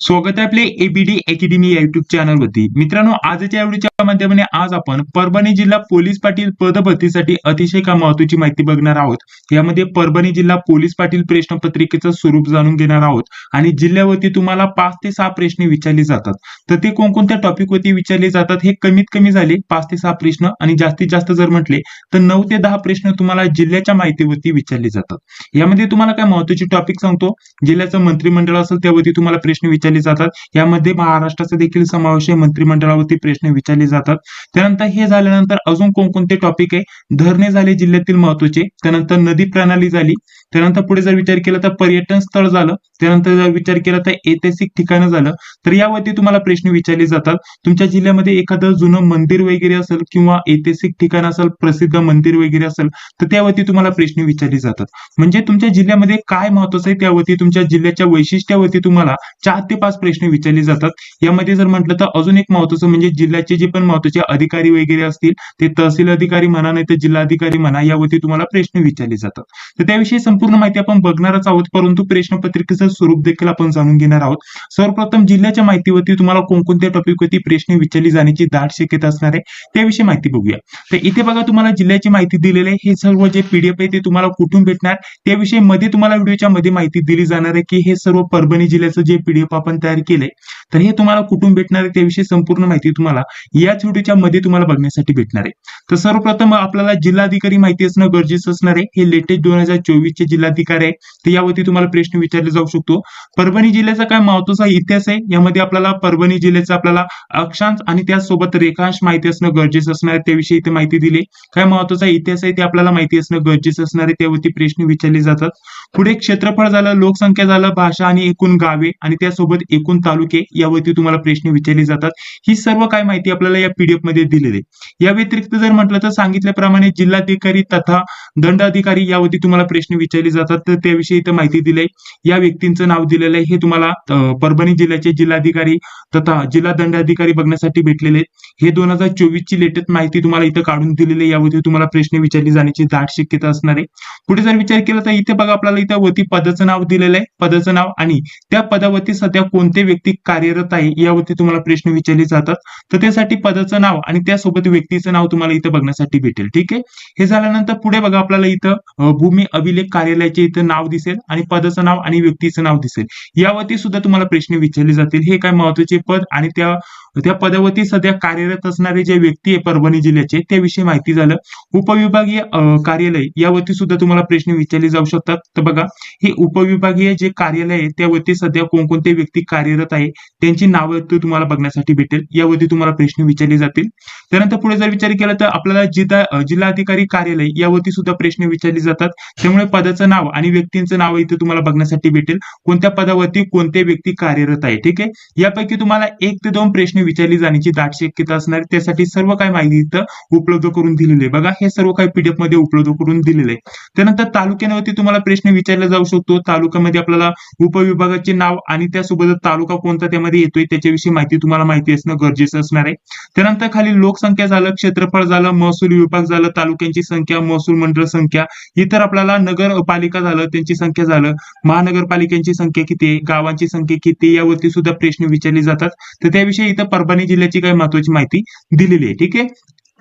स्वागत आहे आपले एबीडी अकॅडमी या युट्यूब चॅनलवरती मित्रांनो आजच्या व्हिडिओच्या माध्यमाने आज आपण परभणी जिल्हा पोलीस पाटील पदभरतीसाठी अतिशय का महत्वाची माहिती बघणार आहोत? यामध्ये परभणी जिल्हा पोलीस पाटील प्रश्न पत्रिकेचं स्वरूप जाणून घेणार आहोत आणि जिल्ह्यावरती तुम्हाला पाच ते सहा प्रश्न विचारले जातात. तर ते कोणकोणत्या टॉपिक वरती विचारले जातात हे कमीत कमी झाले पाच ते सहा प्रश्न आणि जास्तीत जास्त जर म्हटले तर नऊ ते दहा प्रश्न तुम्हाला जिल्ह्याच्या माहितीवरती विचारले जातात. यामध्ये तुम्हाला काय महत्त्वाचे टॉपिक सांगतो? जिल्ह्याचं मंत्रिमंडळ असेल त्यावरती तुम्हाला प्रश्न विचारले जातात. यामध्ये महाराष्ट्राचा देखील समावेश आहे. मंत्रिमंडळावरती प्रश्न विचारले जातात. त्यानंतर हे झाल्यानंतर अजून कोणकोणते टॉपिक आहे? धरणे झाले जिल्ह्यातील महत्त्वाचे. त्यानंतर नदी प्रणाली झाली. त्यानंतर पुढे जर विचार केला तर पर्यटन स्थळ झालं त्यानंतर जर विचार केला तर ऐतिहासिक ठिकाणं झालं तर यावरती तुम्हाला प्रश्न विचारले जातात. तुमच्या जिल्ह्यामध्ये एखादं जुनं मंदिर वगैरे असेल किंवा ऐतिहासिक ठिकाण असेल प्रसिद्ध मंदिर वगैरे असेल तर त्यावरती तुम्हाला प्रश्न विचारले जातात. म्हणजे तुमच्या जिल्ह्यामध्ये काय महत्वाचं आहे त्यावरती तुमच्या जिल्ह्याच्या वैशिष्ट्यावरती तुम्हाला चार ते पाच प्रश्न विचारले जातात. यामध्ये जर म्हटलं तर अजून एक महत्वाचं म्हणजे जिल्ह्याचे जे पण महत्त्वाचे अधिकारी वगैरे असतील ते तहसील अधिकारी म्हणा नाही तर जिल्हाधिकारी म्हणा यावरती तुम्हाला प्रश्न विचारले जातात. तर त्याविषयी संपूर्ण माहिती आपण बघणारच आहोत परंतु प्रश्नपत्रिकेचं स्वरूप देखील आपण जाणून घेणार आहोत. सर्वप्रथम जिल्ह्याच्या माहितीवरती तुम्हाला कोणकोणत्या टॉपिकवरती प्रश्न विचारली जाण्याची दाट शक्यता असणार आहे त्याविषयी माहिती बघूया. तर इथे बघा तुम्हाला जिल्ह्याची माहिती दिलेली आहे. हे सर्व जे पीडीएफ आहे ते तुम्हाला कुठून भेटणार? त्याविषयी मध्ये तुम्हाला व्हिडिओच्या मध्ये माहिती दिली जाणार आहे की हे सर्व परभणी जिल्ह्याचं जे पीडीएफ आपण तयार केलंय तर हे तुम्हाला कुठून भेटणार आहे त्याविषयी संपूर्ण माहिती तुम्हाला याच व्हिडिओच्या मध्ये तुम्हाला बघण्यासाठी भेटणार आहे. तर सर्वप्रथम आपल्याला जिल्हाधिकारी माहिती असणं गरजेचं असणार आहे. हे लेटेस्ट दोन हजार चोवीस चे जिल्हाधिकारी आहे तर यावरती तुम्हाला प्रश्न विचारले जाऊ शकतो. परभणी जिल्ह्याचा काय महत्त्वाचा इतिहास आहे? यामध्ये आपल्याला परभणी जिल्ह्याचा आपल्याला अक्षांश आणि त्यासोबत रेखांश माहिती असणं गरजेचं असणार आहे त्याविषयी इथे माहिती दिली. काय महत्त्वाचा इतिहास आहे ते आपल्याला माहिती असणं गरजेचं असणार आहे त्यावरती प्रश्न विचारले जातात. पुढे क्षेत्रफळ झालं लोकसंख्या झालं भाषा आणि एकूण गावे आणि त्यासोबत एकूण तालुके यावरती तुम्हाला प्रश्न विचारले जातात. ही सर्व काय माहिती आपल्याला या पीडीएफमध्ये दिलेली आहे. या व्यतिरिक्त जर म्हटलं तर सांगितल्याप्रमाणे जिल्हाधिकारी तथा दंडाधिकारी यावरती तुम्हाला प्रश्न विचारले जातात तर त्याविषयी इथं माहिती दिली या व्यक्तींचं नाव दिलेलं आहे. हे तुम्हाला परभणी जिल्ह्याचे जिल्हाधिकारी तथा जिल्हा दंडाधिकारी बघण्यासाठी भेटलेले आहेत. हे दोन हजार चोवीस ची लेटेस्ट माहिती तुम्हाला इथं काढून दिलेली आहे. यावरती तुम्हाला प्रश्न विचारली जाण्याची दाट शक्यता असणार आहे. पुढे जर विचार केला तर इथे बघा आपल्याला इथं वरती पदाचं नाव दिलेलं आहे. पदाचं नाव आणि त्या पदावरती सध्या कोणते व्यक्ती कार्यरत आहे यावरती तुम्हाला प्रश्न विचारले जातात. तर त्यासाठी पदाचं नाव आणि त्यासोबत व्यक्तीचं नाव तुम्हाला इथं बघण्यासाठी भेटेल. ठीक आहे? हे झाल्यानंतर पुढे बघा आपल्याला इथं भूमी अभिलेख कार्य कार्यालयाचे इथं नाव दिसेल आणि पदाचं नाव आणि व्यक्तीचं नाव दिसेल. यावरती सुद्धा तुम्हाला प्रश्न विचारले जातील. हे काय महत्त्वाचे पद आणि त्या त्या पदावरती सध्या कार्यरत असणारे जे व्यक्ती आहे परभणी जिल्ह्याचे त्याविषयी माहिती झालं. उपविभागीय कार्यालय यावरती सुद्धा तुम्हाला प्रश्न विचारले जाऊ शकतात. तर बघा हे उपविभागीय जे कार्यालय आहे त्यावरती सध्या कोणकोणते व्यक्ती कार्यरत आहे त्यांची नावं तुम्हाला बघण्यासाठी भेटेल. यावरती तुम्हाला प्रश्न विचारले जातील. त्यानंतर पुढे जर विचार केला तर आपल्याला जिल्हा जिल्हाधिकारी कार्यालय यावरती सुद्धा प्रश्न विचारले जातात. त्यामुळे पदाचं नाव आणि व्यक्तींचं नाव इथे तुम्हाला बघण्यासाठी भेटेल. कोणत्या पदावरती कोणते व्यक्ती कार्यरत आहे ठीक आहे? यापैकी तुम्हाला एक ते दोन प्रश्न विचारली जाण्याची दाट शक्यता असणार त्यासाठी सर्व काही माहिती इथं उपलब्ध करून दिलेली आहे. बघा हे सर्व काही पीडीएफमध्ये उपलब्ध करून दिलेले आहे. त्यानंतर तालुक्यावरती तुम्हाला प्रश्न विचारला जाऊ शकतो. तालुक्यामध्ये आपल्याला उपविभागाचे नाव आणि त्यासोबत तालुका कोणता त्यामध्ये येतोय त्याच्याविषयी माहिती तुम्हाला माहिती असणं गरजेचं असणार आहे. त्यानंतर खाली लोकसंख्या झालं क्षेत्रफळ झालं महसूल विभाग झालं तालुक्यांची संख्या महसूल मंडळ संख्या इतर आपल्याला नगरपालिका झालं त्यांची संख्या झालं महानगरपालिकांची संख्या किती आहे गावांची संख्या किती आहे यावरती सुद्धा प्रश्न विचारले जातात. तर त्याविषयी इथं परभणी जिल्ह्याची काही महत्वाची माहिती दिलेली आहे. ठीक आहे?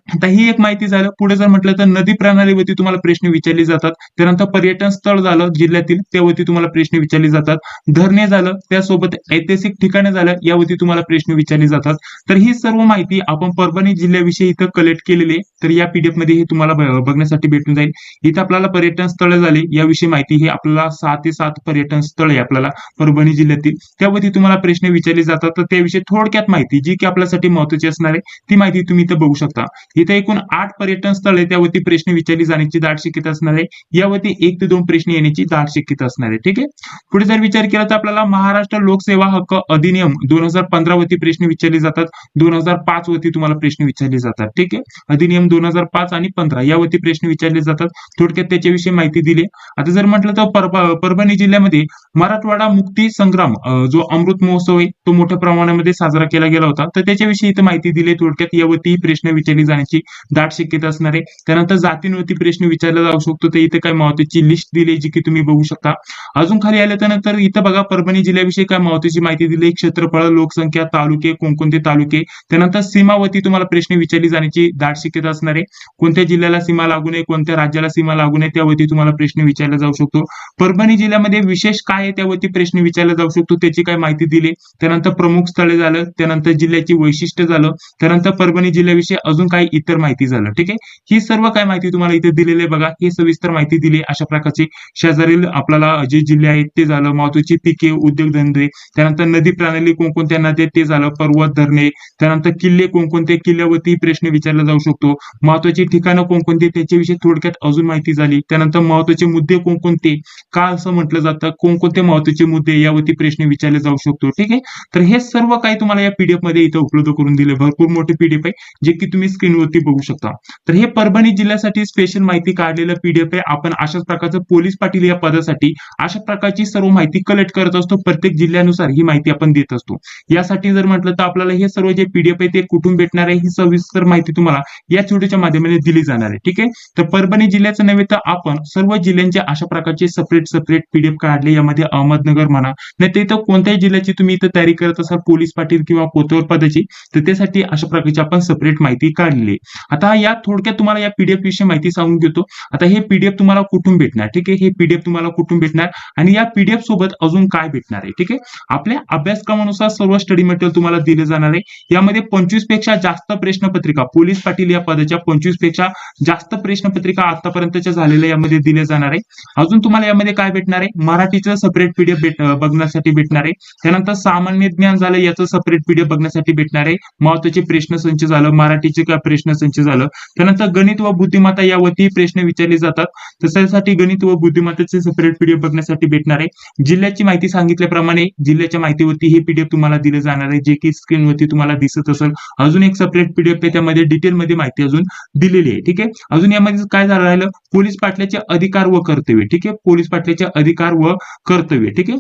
आता ही एक माहिती झालं. पुढे जर म्हटलं तर नदी प्रणालीवरती तुम्हाला प्रश्न विचारले जातात. त्यानंतर पर्यटन स्थळ झालं जिल्ह्यातील त्यावरती तुम्हाला प्रश्न विचारले जातात. धरणे झालं त्यासोबत ऐतिहासिक ठिकाणे झालं यावरती तुम्हाला प्रश्न विचारले जातात. तर ही सर्व माहिती आपण परभणी जिल्ह्याविषयी इथं कलेक्ट केलेली आहे. तर या पीडीएफमध्ये हे तुम्हाला बघण्यासाठी भेटून जाईल. इथं आपल्याला पर्यटन स्थळ झाले याविषयी माहिती ही आपल्याला सहा ते सात पर्यटन स्थळ आहे आपल्याला परभणी जिल्ह्यातील. त्यावरती तुम्हाला प्रश्न विचारले जातात. तर त्याविषयी थोडक्यात माहिती जी की आपल्यासाठी महत्वाची असणार आहे ती माहिती तुम्ही इथं बघू शकता. इथे एकूण आठ पर्यटन स्थळ आहे त्यावरती प्रश्न विचारली जाण्याची दाट शक्यता असणार आहे. यावरती एक ते दोन प्रश्न येण्याची दाट शक्यता असणार आहे. ठीक आहे? पुढे जर विचार केला तर आपल्याला महाराष्ट्र लोकसेवा हक्क अधिनियम दोन हजार पंधरा वरती प्रश्न विचारले जातात. दोन हजार पाच वरती तुम्हाला प्रश्न विचारले जातात. ठीक आहे? अधिनियम दोन हजार पाच आणि पंधरा यावरती प्रश्न विचारले जातात. थोडक्यात त्याच्याविषयी माहिती दिली. आता जर म्हटलं तर परभ- परभणी जिल्ह्यामध्ये मराठवाडा मुक्ती संग्राम जो अमृत महोत्सव आहे तो मोठ्या प्रमाणामध्ये साजरा केला गेला होता. तर त्याच्याविषयी इथं माहिती दिली. थोडक्यात यावरती प्रश्न विचारले जाण्याची येण्याची दाट शक्यता असणार आहे. त्यानंतर जातींवरती प्रश्न विचारला जाऊ शकतो. तर इथे काय महत्वाची लिस्ट दिली जी की तुम्ही बघू शकता. अजून खाली आल्या त्यानंतर इथं बघा परभणी जिल्ह्याविषयी काय महत्वाची माहिती दिली क्षेत्रफळ लोकसंख्या तालुके कोणकोणते तालुके. त्यानंतर सीमावरती तुम्हाला प्रश्न विचारली जाण्याची दाट शक्यता असणार आहे. कोणत्या जिल्ह्याला सीमा लागू नये कोणत्या राज्याला सीमा लागू नये त्यावरती तुम्हाला प्रश्न विचारला जाऊ शकतो. परभणी जिल्ह्यामध्ये विशेष काय आहे त्यावरती प्रश्न विचारला जाऊ शकतो. त्याची काय माहिती दिली त्यानंतर प्रमुख स्थळे झालं त्यानंतर जिल्ह्याची वैशिष्ट्य झालं त्यानंतर परभणी जिल्ह्याविषयी अजून काही इतर माहिती झालं. ठीक आहे? ही सर्व काय माहिती तुम्हाला इथे दिलेली आहे बघा. ही सविस्तर माहिती दिली अशा प्रकारची शेजारील आपल्याला जे जिल्हे आहेत ते झालं. महत्वाची पिके उद्योगधंदे त्यानंतर नदी प्रणाली कोणकोणत्या नद्या ते झालं. पर्वत धरणे त्यानंतर किल्ले कोणकोणते किल्ल्यावरती प्रश्न विचारला जाऊ शकतो. महत्वाची ठिकाणं कोणकोणती त्याच्याविषयी थोडक्यात अजून माहिती झाली. त्यानंतर महत्त्वाचे मुद्दे कोणकोणते का असं म्हटलं जातं. कोणकोणते महत्त्वाचे मुद्दे यावरती प्रश्न विचारले जाऊ शकतो. ठीक आहे? तर हे सर्व काही तुम्हाला या पीडीएफमध्ये इथे उपलब्ध करून दिले. भरपूर मोठे पीडीएफ आहे जे की तुम्ही स्क्रीनवरती बघू शकता. तर हे परभणी जिल्ह्यासाठी स्पेशल माहिती काढलेलं पीडीएफ आहे. आपण अशाच प्रकारचं पोलीस पाटील या पदासाठी अशा प्रकारची सर्व माहिती कलेक्ट करत असतो. प्रत्येक जिल्ह्यानुसार ही माहिती आपण देत असतो. यासाठी जर म्हटलं तर आपल्याला हे सर्व जे पीडीएफ आहे ते कुठून भेटणार आहे ही सविस्तर माहिती तुम्हाला या व्हिडिओच्या माध्यमाने दिली जाणार आहे. ठीक आहे? तर परभणी जिल्ह्याचं नव्हे तर आपण सर्व जिल्ह्यांचे अशा प्रकारचे सेपरेट सेपरेट पीडीएफ काढले. यामध्ये अहमदनगर म्हणा नाही तर कोणत्याही जिल्ह्याची तुम्ही इथं तयारी करत असाल पोलीस पाटील किंवा कोतवर पदाची तर त्यासाठी अशा प्रकारची आपण सेपरेट माहिती काढली आता या थोडक्यात तुम्हाला या पीडीएफ विषयी माहिती सांगून घेतो. आता हे पीडीएफ तुम्हाला कुठून भेटणार? ठीक आहे? हे पीडीएफ तुम्हाला कुठून भेटणार? आणि या पीडीएफ सोबत अजून काय भेटणार आहे? ठीक आहे? आपल्या अभ्यासक्रमानुसार सर्व स्टडी मटेरियल तुम्हाला दिले जाणार आहे. यामध्ये पंचवीसपेक्षा जास्त प्रश्नपत्रिका पोलीस पाटील या पदाच्या पंचवीसपेक्षा जास्त प्रश्नपत्रिका आतापर्यंतच्या झालेल्या यामध्ये दिले जाणार आहे. अजून तुम्हाला यामध्ये काय भेटणार आहे? मराठीचं सेपरेट पीडीएफ भेट बघण्यासाठी भेटणार आहे. त्यानंतर सामान्य ज्ञान झालं याचं सेपरेट पीडीएफ बघण्यासाठी भेटणार आहे. महत्त्वाचे प्रश्न संच झालं मराठीचे काय प्रश्न संच झालं. त्यानंतर गणित व बुद्धिमत्ता यावरती प्रश्न विचारले जातात. तसेसाठी त्यासाठी गणित व बुद्धिमत्तेचे सेपरेट पीडीएफ बघण्यासाठी भेटणार आहे. जिल्ह्याची माहिती सांगितल्याप्रमाणे जिल्ह्याच्या माहितीवरती हे पीडीएफ तुम्हाला दिले जाणार आहे. जे की स्क्रीनवरती तुम्हाला दिसत असेल. अजून एक सेपरेट पीडीएफ आहे. त्यामध्ये डिटेलमध्ये माहिती अजून दिलेली आहे. ठीक आहे? अजून यामध्ये काय झालं राहिलं? पोलीस पाटल्याचे अधिकार व कर्तव्य. ठीक आहे? पोलीस पाटल्याचे अधिकार व कर्तव्य. ठीक आहे?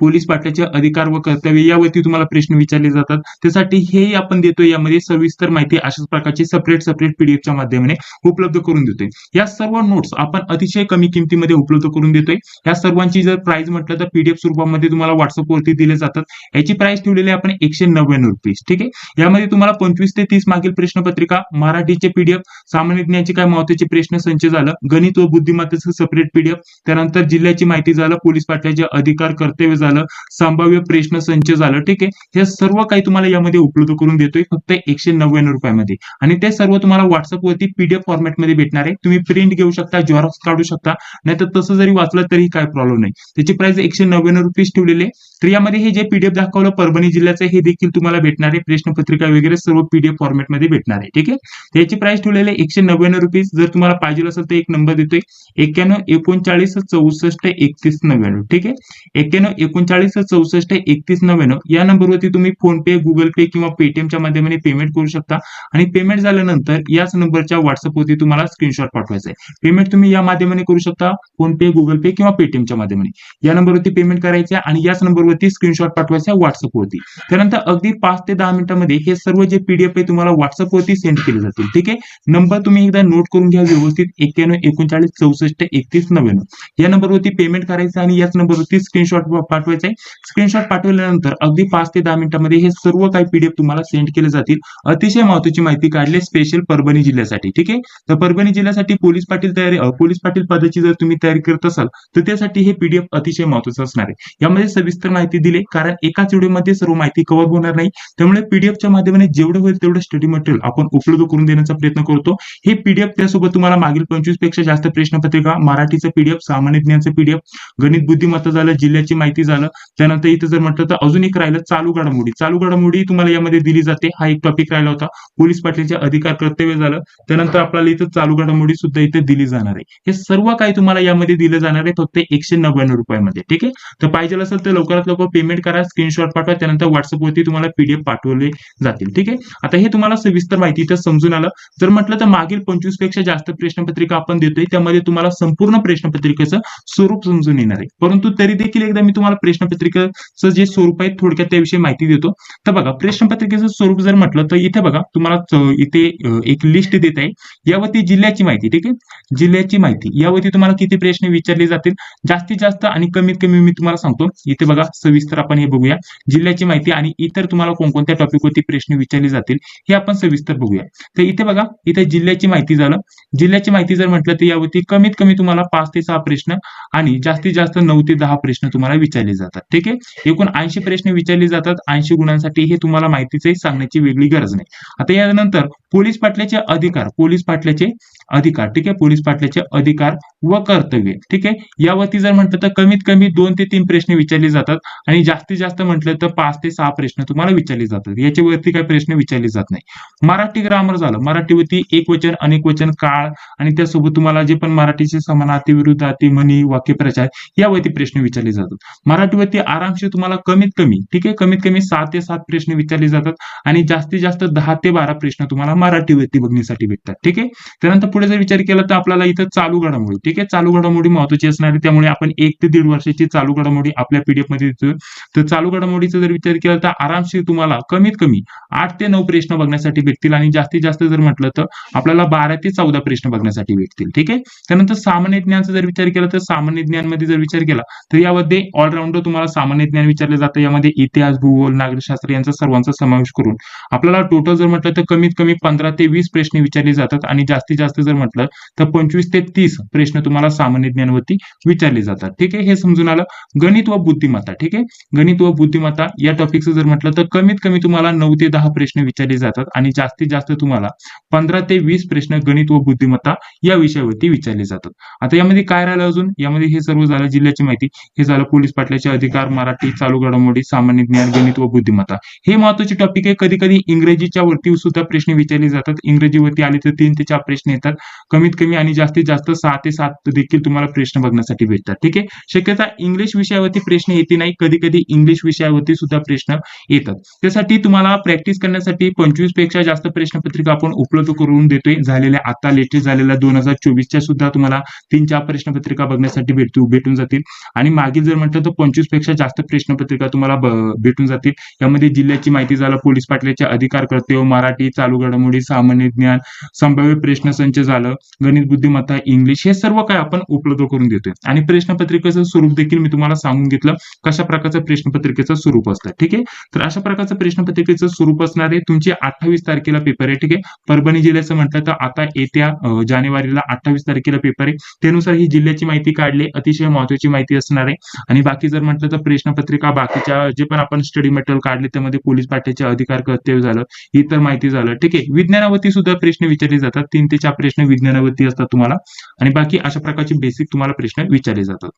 पोलीस पाटलाचे अधिकार व कर्तव्य यावरती तुम्हाला प्रश्न विचारले जातात. त्यासाठी हे आपण देतोय यामध्ये सविस्तर माहिती अशाच प्रकारची सेपरेट सेपरेट पीडीएफच्या माध्यमाने उपलब्ध करून देतोय. या सर्व नोट्स आपण अतिशय कमी किमतीमध्ये उपलब्ध करून देतोय. या सर्वांची जर प्राइस म्हटलं तर पीडीएफ स्वरूपामध्ये तुम्हाला व्हॉट्सअपवरती दिले जातात. याची प्राइस ठेवलेली आपण एकशे नव्याण्णव रुपीज ठीक आहे? यामध्ये तुम्हाला पंचवीस ते तीस मागील प्रश्नपत्रिका मराठीचे पीडीएफ सामान्य ज्ञानाचे काय महत्त्वाचे प्रश्न संच झालं गणित व बुद्धिमत्तेचं सेपरेट पीडीएफ त्यानंतर जिल्ह्याची माहिती झालं पोलीस पाटलाचे अधिकार कर्तव्य झालं संभाव्य प्रश्न संच झालं ठीक आहे? हे सर्व काही तुम्हाला यामध्ये उपलब्ध करून देतोय फक्त एकशे नव्याण्णव रुपयामध्ये. आणि ते सर्व तुम्हाला व्हॉट्सअपवरती पीडीएफ फॉर्मॅटमध्ये भेटणार आहे. तुम्ही प्रिंट घेऊ शकता झेरॉक्स काढू शकता. नाहीतर तसं जरी वाचलं तरी काय प्रॉब्लेम नाही. त्याची प्राइस एकशे नव्याण्णव रुपीज ठेवलेले तर यामध्ये हे जे पीडीएफ दाखवलं परभणी जिल्ह्याचं हे देखील तुम्हाला भेटणार आहे. प्रश्नपत्रिका वगैरे सर्व पीडीएफ फॉर्मॅटमध्ये भेटणार आहे. ठीक आहे? त्याची प्राइस ठेवलेली आहे एकशे नव्याण्णव रुपीज जर तुम्हाला पाहिजे असेल तर एक नंबर देतोय. एक्क्याण्णव एकोणचाळीस चौसष्ट एकतीस नव्याण्णव. ठीक आहे? एक्क्याण्णव एकोणचाळीस चौसष्ट एकतीस नव्याण्णव. या नंबरवरती तुम्ही फोन पे गुगल पे किंवा पेटीएमच्या माध्यमाने पेमेंट करू शकता. आणि पेमेंट झाल्यानंतर याच नंबरच्या व्हॉट्सअपवरती तुम्हाला स्क्रीनशॉट पाठवायचा आहे. पेमेंट तुम्ही या माध्यमाने करू शकता. फोन पे गुगल पे किंवा पेटीएमच्या माध्यमाने. या नंबरवरती पेमेंट करायचं आणि याच नंबरवरती स्क्रीनशॉट पाठवायचा व्हॉट्सअपवरती त्यानंतर अगदी पाच ते दहा मिनिटांमध्ये हे सर्व जे पीडीएफ आहे तुम्हाला व्हॉट्सअपवरती सेंड केले जातील. ठीक आहे? नंबर तुम्ही एकदा नोट करून घ्या व्यवस्थित. एक्क्याण्णव एकोणचाळीस चौसष्ट एकतीस नव्याण्णव. या नंबरवरती पेमेंट करायचं आणि याच नंबरवरती स्क्रीनशॉट पाठवायचा आहे. स्क्रीनशॉट पाठवल्यानंतर अगदी पाच ते दहा मिनिटांमध्ये हे सर्व काही पीडीएफ तुम्हाला सेंड केले जातील. अतिशय महत्वाची माहिती काढली स्पेशल परभणी जिल्ह्यासाठी. ठीक आहे? तर परभणी जिल्ह्यासाठी पोलीस पाटील तयारी पोलीस पाटील पदाची जर तुम्ही तयारी करत असाल तर त्यासाठी हे पीडीएफ अतिशय महत्वाचं असणार आहे. यामध्ये सविस्तर माहिती माहिती दिली. कारण एकाच व्हिडिओमध्ये सर्व माहिती कव्हर होणार नाही. त्यामुळे पीडीएफच्या माध्यमाने जेवढं होईल तेवढं स्टडी मटेरियल आपण उपलब्ध करून देण्याचा प्रयत्न करतो. हे पीडीएफ त्यासोबत तुम्हाला मागील पंचवीसपेक्षा जास्त प्रश्नपत्रिका मराठीचं पीडीएफ सामान्य ज्ञानचं पीडीएफ गणित बुद्धिमत्ता झालं जिल्ह्याची माहिती झालं. त्यानंतर इथं जर म्हटलं तर अजून एक राहिलं चालू घडामोडी चालू घडामोडी तुम्हाला यामध्ये दिली जाते. हा एक टॉपिक राहिला होता. पोलीस पाटीलचे अधिकार कर्तव्य झालं. त्यानंतर आपल्याला इथं चालू घडामोडी सुद्धा इथे दिली जाणार आहे. हे सर्व काही तुम्हाला यामध्ये दिलं जाणार आहे. फक्त एकशे नव्याण्णव रुपयामध्ये. ठीक आहे? तर पाहिजे असेल तर लवकरात सर्वात लोक पेमेंट करा स्क्रीनशॉट पाठवा त्यानंतर व्हॉट्सअपवरती तुम्हाला पीडीएफ पाठवले जातील ठीक आहे? आता हे तुम्हाला सविस्तर माहिती इथं समजून आलं. जर म्हटलं तर मागील पंचवीसपेक्षा जास्त प्रश्नपत्रिका आपण देतोय त्यामध्ये तुम्हाला संपूर्ण प्रश्नपत्रिकेचं स्वरूप समजून येणार आहे. परंतु तरी देखील एकदा मी तुम्हाला प्रश्नपत्रिकेचं जे स्वरूप आहे थोडक्यात त्याविषयी माहिती देतो. तर बघा प्रश्नपत्रिकेचं स्वरूप जर म्हटलं तर इथे बघा तुम्हाला इथे एक लिस्ट देत आहे. यावरती जिल्ह्याची माहिती ठीक आहे? जिल्ह्याची माहिती. यावरती तुम्हाला किती प्रश्न विचारले जातील? जास्तीत जास्त आणि कमीत कमी मी तुम्हाला सांगतो. इथे बघा सविस्तर आपण हे बघूया. जिल्ह्याची माहिती आणि इतर तुम्हाला कोणकोणत्या टॉपिकवरती प्रश्न विचारले जातील हे आपण सविस्तर बघूया. तर इथे बघा इथे जिल्ह्याची माहिती झालं. जिल्ह्याची माहिती जर म्हटलं तर यावरती कमीत कमी तुम्हाला पाच ते सहा प्रश्न आणि जास्तीत जास्त नऊ ते दहा प्रश्न तुम्हाला विचारले जातात. ठीक आहे? एकूण ऐंशी प्रश्न विचारले जातात. ऐंशी गुणांसाठी हे तुम्हाला माहितीचे सांगण्याची वेगळी गरज नाही. आता यानंतर पोलीस पाटल्याचे अधिकार पोलीस पाटल्याचे अधिकार ठीक आहे? पोलीस पाटल्याचे अधिकार व कर्तव्य ठीक आहे? यावरती जर म्हटलं तर कमीत कमी दोन ते तीन प्रश्न विचारले जातात. आणि जास्तीत जास्त म्हटलं तर पाच ते सहा प्रश्न तुम्हाला विचारले जातात. याच्यावरती काही प्रश्न विचारले जात नाही. मराठी ग्रामर झालं. मराठीवरती एक वचन अनेक वचन काळ आणि त्यासोबत तुम्हाला जे पण मराठीचे समानार्थी विरुद्धार्थी म्हणी वाक्यप्रचार यावरती प्रश्न विचारले जातात. मराठीवरती आरामशीर तुम्हाला कमीत कमी ठीक आहे कमीत कमी सहा ते सात प्रश्न विचारले जातात आणि जास्तीत जास्त दहा ते बारा प्रश्न तुम्हाला मराठीवरती बघण्यासाठी भेटतात ठीक आहे? त्यानंतर पुढे जर विचार केला तर आपल्याला इथं चालू घडामोडी ठीक आहे? चालू घडामोडी महत्वाची असणार त्यामुळे आपण एक ते दीड वर्षाची चालू घडामोडी आपल्या पीडीएफमध्ये देतो तर चालू घडामोडीचा जर विचार केला तर आरामशीर तुम्हाला कमीत कमी आठ ते नऊ प्रश्न बघण्यासाठी भेटतील आणि जास्तीत जास्त जर म्हटलं तर आपल्याला बारा ते चौदा प्रश्न बघण्यासाठी भेटतील. ठीक आहे? त्यानंतर सामान्य ज्ञानचा जर विचार केला तर सामान्य ज्ञानमध्ये जर विचार केला तर यामध्ये ऑलराऊंडर तुम्हाला सामान्य ज्ञान विचारलं जातं. यामध्ये इतिहास भूगोल नागरिकशास्त्र यांचा सर्वांचा समावेश करून आपल्याला टोटल जर म्हटलं तर कमीत कमी पंधरा ते वीस प्रश्न विचारले जातात आणि जास्तीत जास्त जर म्हटलं तर पंचवीस ते तीस प्रश्न तुम्हाला सामान्य ज्ञानवरती विचारले जातात. ठीक आहे? हे समजून आलं? गणित व बुद्धिमत्ता. ठीक आहे? गणित व बुद्धिमत्ता या टॉपिकचं जर म्हटलं तर कमीत कमी तुम्हाला नऊ ते दहा प्रश्न विचारले जातात आणि जास्तीत जास्त तुम्हाला पंधरा ते वीस प्रश्न गणित व बुद्धिमत्ता या विषयावरती विचारले जातात. आता यामध्ये काय राहिलं अजून? यामध्ये हे सर्व झालं जिल्ह्याची माहिती. हे झालं पोलीस पाटलाचे अधिकार मराठी चालू घडामोडी सामान्य ज्ञान गणित व बुद्धिमत्ता. हे महत्त्वाचे टॉपिक आहे. कधी कधी इंग्रजीच्या वरती सुद्धा प्रश्न विचारले जातात. इंग्रजीवरती आले तर तीन ते चार प्रश्न येतात. कमीत कमी आणि जास्तीत जास्त सहा ते सात देखील तुम्हाला प्रश्न बघण्यासाठी भेटतात. ठीक आहे? शक्यता इंग्लिश विषयावरती प्रश्न येते नाही. कधी कधी इंग्लिश विषयावरती सुद्धा प्रश्न येतात. त्यासाठी तुम्हाला प्रॅक्टिस करण्यासाठी पंचवीसपेक्षा जास्त प्रश्नपत्रिका आपण उपलब्ध करून देतोय. झालेल्या आता लेटेस्ट झालेल्या दोन हजार चोवीसच्या सुद्धा तुम्हाला तीन चार प्रश्नपत्रिका बघण्यासाठी भेटू भेटून जातील. आणि मागील जर म्हटलं तर पंचवीसपेक्षा जास्त प्रश्नपत्रिका तुम्हाला भेटून जातील. यामध्ये जिल्ह्याची माहिती झालं पोलीस पाटल्याचे अधिकार कर्तव्य मराठी चालू घडामोडी सामान्य ज्ञान संभाव्य प्रश्न संच झालं गणित बुद्धिमत्ता इंग्लिश हे सर्व काय आपण उपलब्ध करून देतोय. आणि प्रश्नपत्रिकेचं स्वरूप देखील मी तुम्हाला सांगून घेतलं. कशा प्रकारचं प्रश्नपत्रिकेचं स्वरूप असतं. ठीक आहे? तर अशा प्रकारचं प्रश्नपत्रिकेचं स्वरूप असणार आहे तुमची अठ्ठावीस तारखेला पेपर आहे. ठीक आहे? परभणी जिल्ह्याचं म्हटलं तर आता येत्या जानेवारीला अठ्ठावीस तारखेला पेपर आहे. त्यानुसार ही जिल्ह्याची माहिती काढली. अतिशय महत्वाची माहिती असणार आहे. आणि बाकी जर म्हटलं तर प्रश्नपत्रिका बाकीच्या जे पण आपण स्टडी मटेरियल काढले त्यामध्ये पोलीस पाठ्याचे अधिकार कर्तव्य झालं इतर माहिती झालं. ठीक आहे? विज्ञानावरती सुद्धा प्रश्न विचारले जातात. तीन ते चार प्रश्न विज्ञानावरती असतात तुम्हाला. आणि बाकी अशा प्रकारचे बेसिक तुम्हाला प्रश्न विचारले जातात.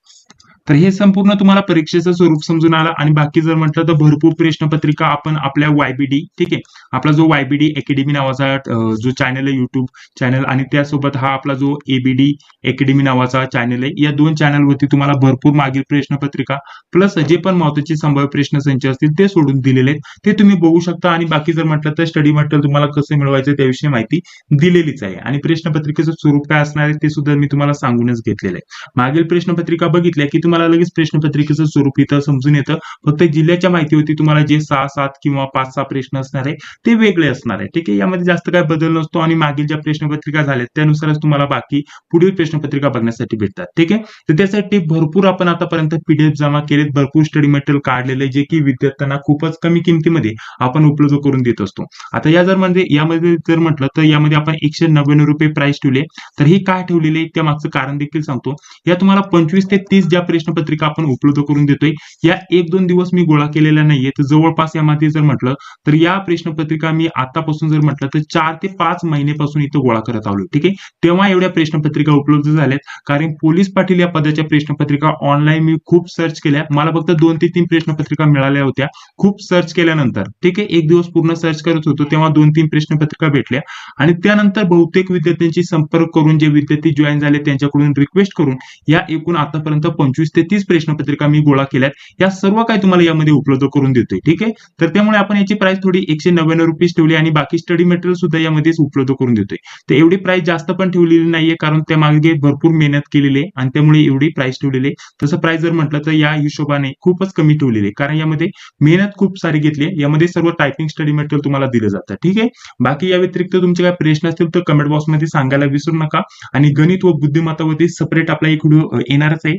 तर हे संपूर्ण तुम्हाला परीक्षेचं स्वरूप समजून आलं. आणि बाकी जर म्हटलं तर भरपूर प्रश्नपत्रिका आपण आपल्या वायबीडी ठीक आहे? आपला जो वायबीडी अकॅडमी नावाचा जो चॅनल आहे युट्यूब चॅनल आणि त्यासोबत हा आपला जो एबीडी अकॅडमी नावाचा चॅनल आहे या दोन चॅनलवरती तुम्हाला भरपूर मागील प्रश्नपत्रिका प्लस जे पण महत्त्वाचे संभाव्य प्रश्न संच असतील ते सोडून दिलेले आहेत. ते तुम्ही बघू शकता आणि बाकी जर म्हटलं तर स्टडी मटेरियल तुम्हाला कसं मिळवायचं त्याविषयी माहिती दिलेलीच आहे. आणि प्रश्नपत्रिकेचं स्वरूप काय असणार आहे ते सुद्धा मी तुम्हाला सांगूनच घेतलेलं आहे. मागील प्रश्नपत्रिका बघितल्या की तुम्हाला तुम्हाला लगेच प्रश्नपत्रिकेचं स्वरूप इथं समजून येतं. फक्त जिल्ह्याच्या माहितीवरती तुम्हाला जे सहा सात किंवा पाच सहा प्रश्न असणार आहे ते वेगळे असणार आहे. ठीक आहे? यामध्ये जास्त काय बदल नसतो आणि मागील ज्या प्रश्नपत्रिका झाल्या त्यानुसारच तुम्हाला बाकी पुढील प्रश्नपत्रिका बघण्यासाठी भेटतात. ठीक आहे? तर त्यासाठी भरपूर आपण आतापर्यंत पीडीएफ जमा केलेत. भरपूर स्टडी मटेरियल काढलेले जे की विद्यार्थ्यांना खूपच कमी किमतीमध्ये आपण उपलब्ध करून देत असतो. आता या जर म्हणजे यामध्ये जर म्हटलं तर यामध्ये आपण एकशे नव्याण्णव रुपये प्राइस ठेवले. तर ही काय ठेवलेली आहे? त्या मागचं कारण देखील सांगतो. या तुम्हाला पंचवीस ते तीस ज्या प्रश्न प्रश्नपत्रिका आपण उपलब्ध करून देतोय. या एक दोन दिवस मी गोळा केलेल्या नाहीये तर जवळपास यामध्ये जर म्हटलं तर या प्रश्नपत्रिका मी आतापासून जर म्हटलं तर चार ते पाच महिन्यापासून इथं गोळा करत आलो ठीक आहे? तेव्हा एवढ्या प्रश्नपत्रिका उपलब्ध झाल्यात. कारण पोलीस पाटील या पदाच्या प्रश्नपत्रिका ऑनलाईन मी खूप सर्च केल्या. मला फक्त दोन ते तीन प्रश्नपत्रिका मिळाल्या होत्या. खूप सर्च केल्यानंतर. ठीक आहे? एक दिवस पूर्ण सर्च करत होतो तेव्हा दोन तीन प्रश्नपत्रिका भेटल्या. आणि त्यानंतर बहुतेक विद्यार्थ्यांशी संपर्क करून जे विद्यार्थी जॉईन झाले त्यांच्याकडून रिक्वेस्ट करून या एकूण आतापर्यंत पंचवीस ते तीस प्रश्नपत्रिका मी गोळा केल्यात. या सर्व काही तुम्हाला यामध्ये उपलब्ध करून देतोय ठीक आहे? तर त्यामुळे आपण याची प्राइस थोडी एकशे नव्याण्णव रुपीज ठेवली आणि बाकी स्टडी मटेरियल सुद्धा यामध्येच उपलब्ध करून देतोय. तर एवढी प्राइस जास्त पण ठेवलेली नाहीये कारण त्या मागे भरपूर मेहनत केलेली आहे आणि त्यामुळे एवढी प्राइस ठेवलेली आहे. तसं प्राइस जर म्हटलं तर या हिशोबाने खूपच कमी ठेवलेली आहे कारण यामध्ये मेहनत खूप सारी घेतली आहे. यामध्ये सर्व टायपिंग स्टडी मटेरियल तुम्हाला दिलं जातं ठीक आहे? बाकी या व्यतिरिक्त तुमचे काय प्रश्न असतील तर कमेंट बॉक्समध्ये सांगायला विसरू नका. आणि गणित व बुद्धिमत्तावरती सेपरेट आपला एक व्हिडिओ येणारच आहे.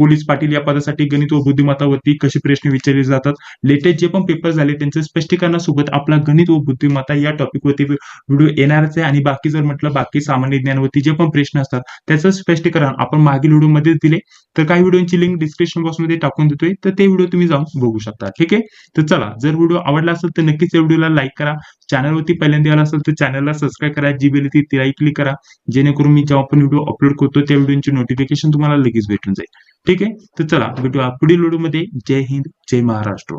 पोलीस पाटील या पदासाठी गणित व बुद्धिमत्तावरती कसे प्रश्न विचारले जातात? लेटेस्ट जे पण पेपर झाले त्यांच्या स्पष्टीकरणासोबत आपला गणित व बुद्धिमत्ता या टॉपिकवरती व्हिडिओ येणारच आहे. आणि बाकी जर म्हटलं बाकी सामान्य ज्ञानवरती जे पण प्रश्न असतात त्याचं स्पष्टीकरण आपण मागील व्हिडिओमध्ये दिले. तर काही व्हिडिओची लिंक डिस्क्रिप्शन बॉक्समध्ये टाकून देतोय. तर ते व्हिडिओ तुम्ही जाऊन बघू शकता. ठीक आहे? तर चला जर व्हिडिओ आवडला असेल तर नक्कीच या व्हिडिओला लाईक करा. चॅनलवरती पहिल्यांदा आला असेल तर चॅनलला सबस्क्राईब करा. जी बेल ती तिलाही क्लिक करा. जेणेकरून मी जेव्हा पण व्हिडिओ अपलोड करतो त्या व्हिडिओची नोटिफिकेशन तुम्हाला लगेच भेटून जाईल. ठीक आहे? तर चला भेटूया पुढील व्हिडिओमध्ये. जय हिंद जय महाराष्ट्र.